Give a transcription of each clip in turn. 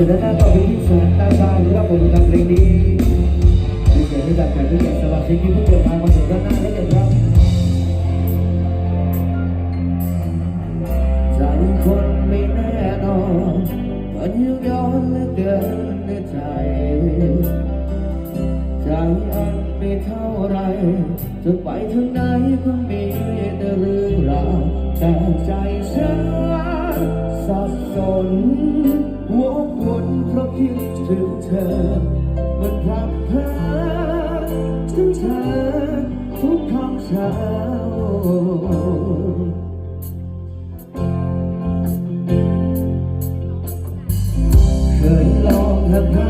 ู่ในหน้าต่อวิที่สูงต้บ้าหรือว่าบนกัเพลงนี้ดีเสียงดับแขกที่แขกสลับชิ้นที่ผู้เดินทางมาถึงด้านหน้าแล้วกันครับใจคนไม่แน่นอนมันยังย้อนและเกินในใจ ใจอันไม่เท่าไรจะไปทางไหนก็มีแต่เรื่องราวแต่ใจฉันสับสน walk คิดถึงเธอ มันพลักพาถึงเธอทุกคำเช้าเคยลองแล้ว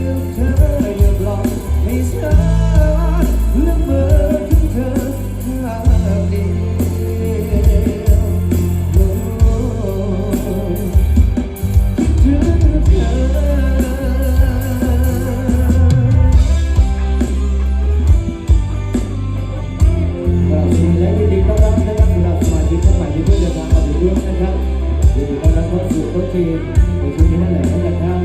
ทีในชุดนี้น่นแหละนะครับ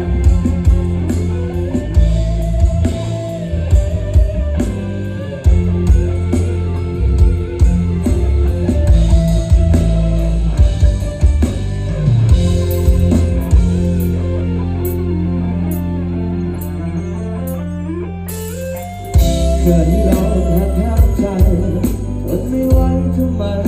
เกิดที่เราแทบใจทนไม่ไหวทำไม